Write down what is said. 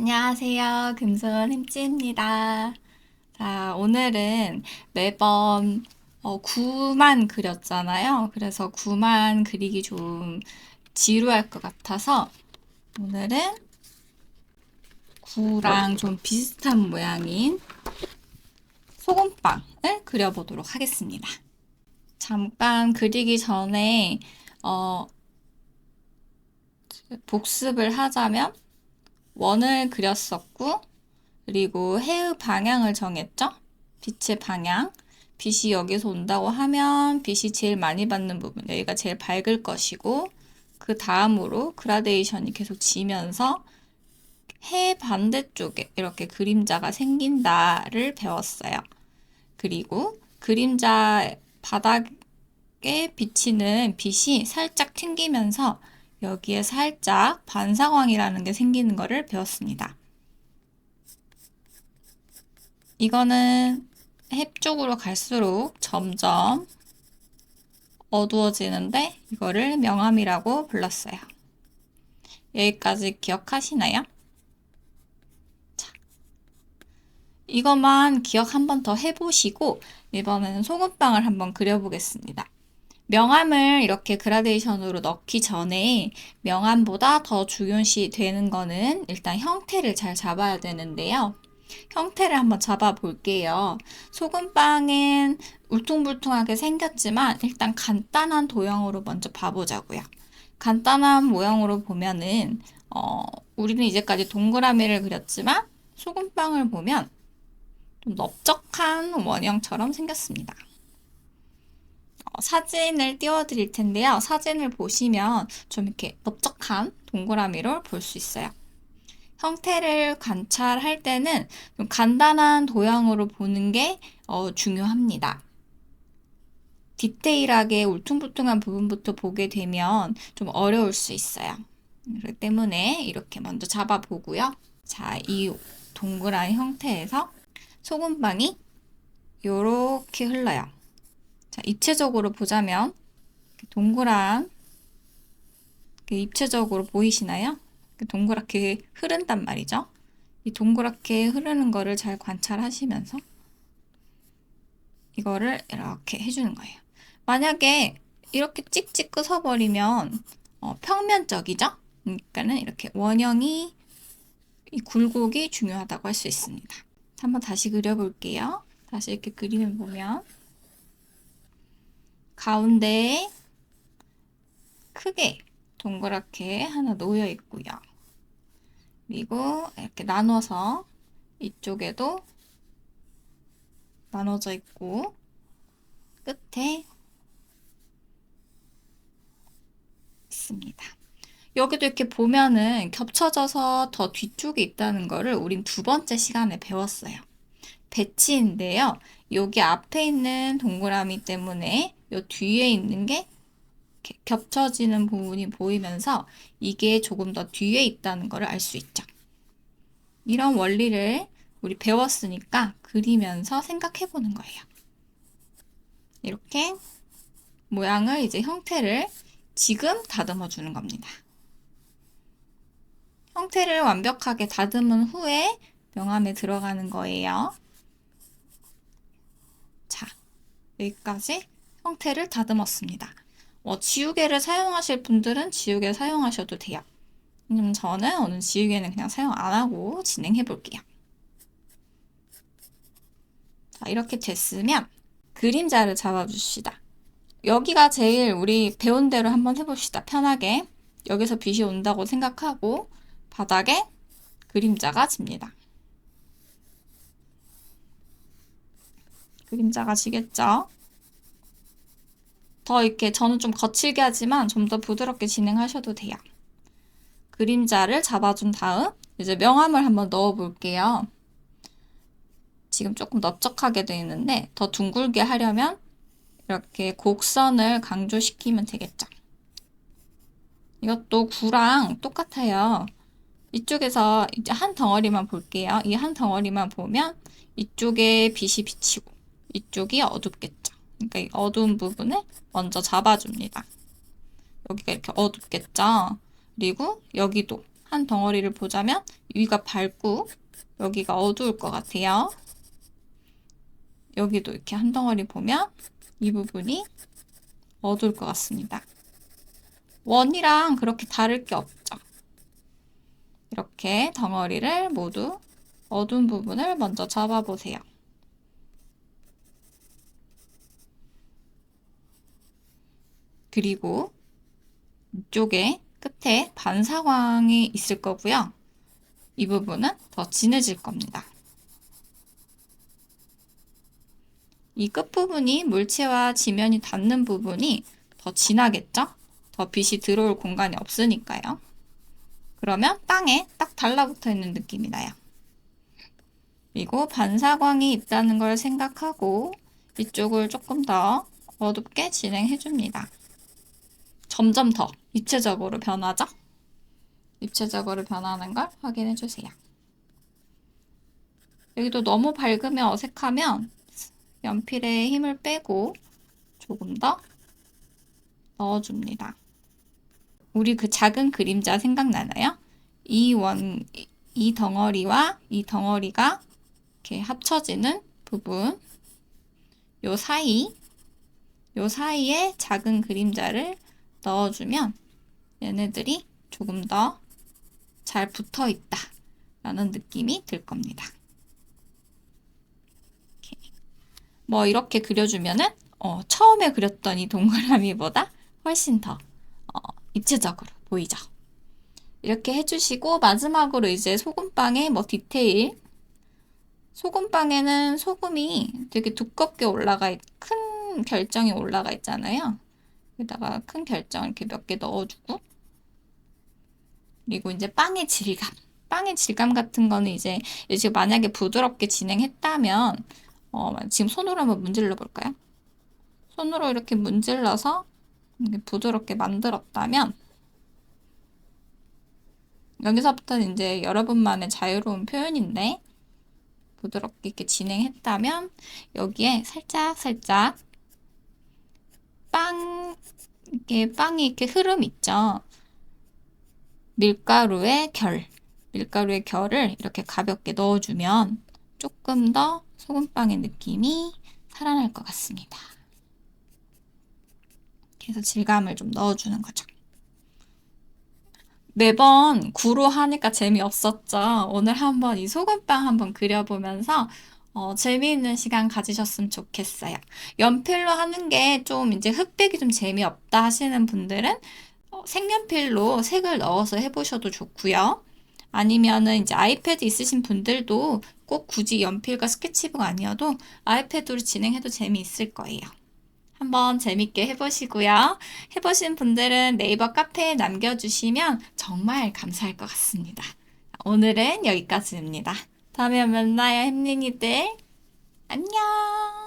안녕하세요. 금손 햄찌입니다. 자, 오늘은 매번 어, 9만 그렸잖아요. 그래서 9만 그리기 좀 지루할 것 같아서 오늘은 9랑 좀 비슷한 모양인 소금빵을 그려보도록 하겠습니다. 잠깐 그리기 전에 어, 복습을 하자면 원을 그렸었고, 그리고 해의 방향을 정했죠? 빛의 방향. 빛이 여기서 온다고 하면 빛이 제일 많이 받는 부분, 여기가 제일 밝을 것이고, 그 다음으로 그라데이션이 계속 지면서 해 반대쪽에 이렇게 그림자가 생긴다를 배웠어요. 그리고 그림자 바닥에 비치는 빛이 살짝 튕기면서 여기에 살짝 반사광이라는 게 생기는 거를 배웠습니다. 이거는 해 쪽으로 갈수록 점점 어두워지는데 이거를 명암이라고 불렀어요. 여기까지 기억하시나요? 자, 이것만 기억 한 번 더 해보시고 이번에는 소금빵을 한번 그려보겠습니다. 명암을 이렇게 그라데이션으로 넣기 전에 명암보다 더 중요시 되는 거는 일단 형태를 잘 잡아야 되는데요. 형태를 한번 잡아 볼게요. 소금빵은 울퉁불퉁하게 생겼지만 일단 간단한 도형으로 먼저 봐보자고요. 간단한 모양으로 보면은 어, 우리는 이제까지 동그라미를 그렸지만 소금빵을 보면 좀 넓적한 원형처럼 생겼습니다. 어, 사진을 띄워드릴 텐데요. 사진을 보시면 좀 이렇게 넓적한 동그라미를 볼 수 있어요. 형태를 관찰할 때는 좀 간단한 도형으로 보는 게 어, 중요합니다. 디테일하게 울퉁불퉁한 부분부터 보게 되면 좀 어려울 수 있어요. 그렇기 때문에 이렇게 먼저 잡아보고요. 자, 이 동그란 형태에서 소금빵이 이렇게 흘러요. 자, 입체적으로 보자면 동그란 입체적으로 보이시나요? 동그랗게 흐른단 말이죠. 이 동그랗게 흐르는 거를 잘 관찰하시면서 이거를 이렇게 해주는 거예요. 만약에 이렇게 찍찍 끄서버리면 어, 평면적이죠? 그러니까는 이렇게 원형이 이 굴곡이 중요하다고 할 수 있습니다. 한번 다시 그려볼게요. 다시 이렇게 그림을 보면 가운데에 크게 동그랗게 하나 놓여 있고요. 그리고 이렇게 나눠서 이쪽에도 나눠져 있고 끝에 있습니다. 여기도 이렇게 보면은 겹쳐져서 더 뒤쪽에 있다는 거를 우린 두 번째 시간에 배웠어요. 배치인데요. 여기 앞에 있는 동그라미 때문에 요 뒤에 있는 게 겹쳐지는 부분이 보이면서 이게 조금 더 뒤에 있다는 것을 알 수 있죠. 이런 원리를 우리 배웠으니까 그리면서 생각해 보는 거예요. 이렇게 모양을 이제 형태를 지금 다듬어 주는 겁니다. 형태를 완벽하게 다듬은 후에 명암에 들어가는 거예요. 자, 여기까지 형태를 다듬었습니다. 어, 지우개를 사용하실 분들은 지우개 사용하셔도 돼요. 왜냐면 저는 오늘 지우개는 그냥 사용 안 하고 진행해 볼게요. 자, 이렇게 됐으면 그림자를 잡아줍시다. 여기가 제일 우리 배운 대로 한번 해봅시다. 편하게. 여기서 빛이 온다고 생각하고 바닥에 그림자가 집니다. 그림자가 지겠죠? 더 이렇게 저는 좀 거칠게 하지만 좀 더 부드럽게 진행하셔도 돼요. 그림자를 잡아준 다음 이제 명암을 한번 넣어 볼게요. 지금 조금 넓적하게 되어 있는데 더 둥글게 하려면 이렇게 곡선을 강조시키면 되겠죠. 이것도 구랑 똑같아요. 이쪽에서 이제 한 덩어리만 볼게요. 이 한 덩어리만 보면 이쪽에 빛이 비치고 이쪽이 어둡겠죠. 그러니까 이 어두운 부분을 먼저 잡아줍니다. 여기가 이렇게 어둡겠죠? 그리고 여기도 한 덩어리를 보자면 위가 밝고 여기가 어두울 것 같아요. 여기도 이렇게 한 덩어리 보면 이 부분이 어두울 것 같습니다. 원이랑 그렇게 다를 게 없죠. 이렇게 덩어리를 모두 어두운 부분을 먼저 잡아보세요. 그리고 이쪽에 끝에 반사광이 있을 거고요. 이 부분은 더 진해질 겁니다. 이 끝부분이 물체와 지면이 닿는 부분이 더 진하겠죠? 더 빛이 들어올 공간이 없으니까요. 그러면 땅에 딱 달라붙어 있는 느낌이 나요. 그리고 반사광이 있다는 걸 생각하고 이쪽을 조금 더 어둡게 진행해 줍니다. 점점 더 입체적으로 변하죠? 입체적으로 변하는 걸 확인해 주세요. 여기도 너무 밝으면 어색하면 연필에 힘을 빼고 조금 더 넣어줍니다. 우리 그 작은 그림자 생각나나요? 이 원, 이 덩어리와 이 덩어리가 이렇게 합쳐지는 부분, 요 사이, 요 사이에 작은 그림자를 넣어주면 얘네들이 조금 더 잘 붙어 있다 라는 느낌이 들 겁니다. 이렇게. 뭐 이렇게 그려주면은 어, 처음에 그렸던 이 동그라미보다 훨씬 더 어, 입체적으로 보이죠. 이렇게 해주시고 마지막으로 이제 소금빵의 뭐 디테일 소금빵에는 소금이 되게 두껍게 올라가 있, 큰 결정이 올라가 있잖아요. 여기다가 큰 결정 이렇게 몇 개 넣어주고 그리고 이제 빵의 질감 빵의 질감 같은 거는 이제 이제 만약에 부드럽게 진행했다면 어, 지금 손으로 한번 문질러 볼까요? 손으로 이렇게 문질러서 이렇게 부드럽게 만들었다면 여기서부터는 이제 여러분만의 자유로운 표현인데 부드럽게 이렇게 진행했다면 여기에 살짝 살짝 빵 이렇게 빵이 이렇게 흐름 있죠. 밀가루의 결, 밀가루의 결을 이렇게 가볍게 넣어주면 조금 더 소금빵의 느낌이 살아날 것 같습니다. 그래서 질감을 좀 넣어주는 거죠. 매번 구로 하니까 재미없었죠. 오늘 한번 이 소금빵 한번 그려보면서 어, 재미있는 시간 가지셨으면 좋겠어요. 연필로 하는 게 좀 이제 흑백이 좀 재미없다 하시는 분들은 어, 색연필로 색을 넣어서 해보셔도 좋고요. 아니면은 이제 아이패드 있으신 분들도 꼭 굳이 연필과 스케치북 아니어도 아이패드로 진행해도 재미있을 거예요. 한번 재밌게 해보시고요. 해보신 분들은 네이버 카페에 남겨주시면 정말 감사할 것 같습니다. 오늘은 여기까지입니다. 다음에 만나요, 햄린이들. 안녕!